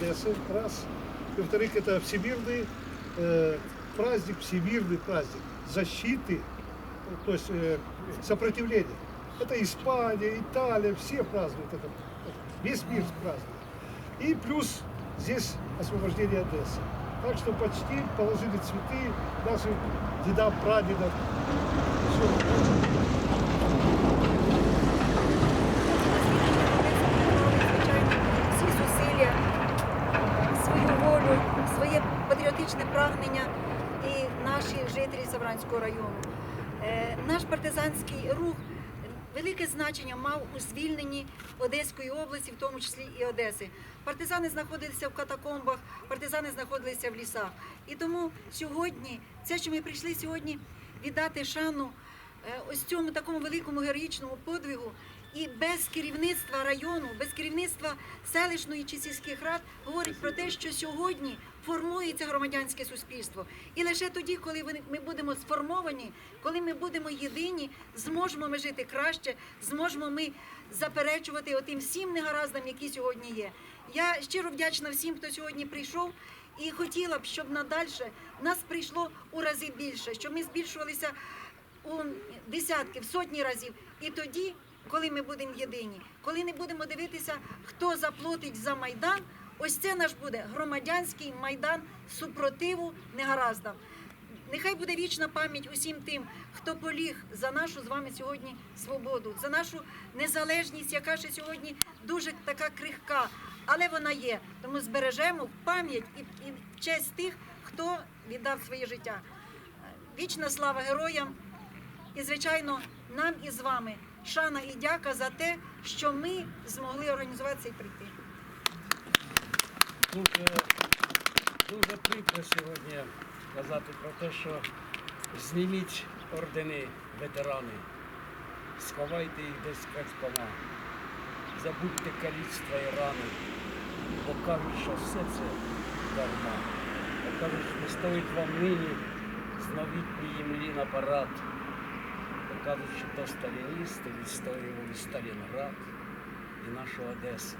Одессы, раз. И, во-вторых, это всемирный э, праздник, всемирный праздник защиты, то есть э, сопротивления. Это Испания, Италия, все празднуют это. Весь мир празднует. И плюс здесь освобождение Одессы. Так что почти положили цветы нашим дедам, прадедам. Всё. Патріотичне прагнення і наші жителі Савранського району. Е, Наш партизанський рух велике значення мав у звільненні Одеської області, в тому числі і Одеси. Партизани знаходилися в катакомбах, партизани знаходилися в лісах. І тому сьогодні, це, що ми прийшли сьогодні віддати шану ось цьому такому великому героїчному подвигу. І без керівництва району, без керівництва селищної чи сільських рад говорить про те, що сьогодні формується громадянське суспільство. І лише тоді, коли ми будемо сформовані, коли ми будемо єдині, зможемо ми жити краще, зможемо ми заперечувати отим всім негараздам, які сьогодні є. Я щиро вдячна всім, хто сьогодні прийшов. І хотіла б, щоб надальше нас прийшло у рази більше, щоб ми збільшувалися у десятки, в сотні разів. І тоді, коли ми будемо єдині, коли не будемо дивитися, хто заплатить за майдан, ось це наш буде громадянський майдан супротиву негараздам. Нехай буде вічна пам'ять усім тим, хто поліг за нашу з вами сьогодні свободу, за нашу незалежність, яка ще сьогодні дуже така крихка, але вона є. Тому збережемо пам'ять і, і честь тих, хто віддав своє життя. Вічна слава героям! І, звичайно, нам із вами шана і дяка за те, що ми змогли організуватися і прийти. Дуже, дуже прикро сьогодні казати про те, що зніміть ордени ветерани, сховайте їх десь крадькома, забудьте каліцтва і рани, бо кажуть, що все це дарма. Бо кажуть, не стоїть вам нині з новітньої млі на парад. Бо кажуть, що то сталіністи відстоювали Сталінград і нашу Одесу.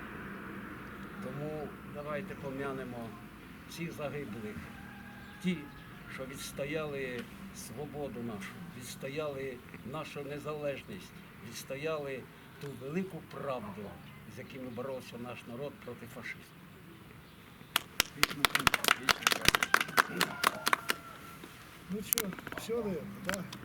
Тому давайте пом'янемо всіх загиблих, ті, що відстояли свободу нашу, відстояли нашу незалежність, відстояли ту велику правду, з якими боровся наш народ проти фашизму. Ну что, все, да?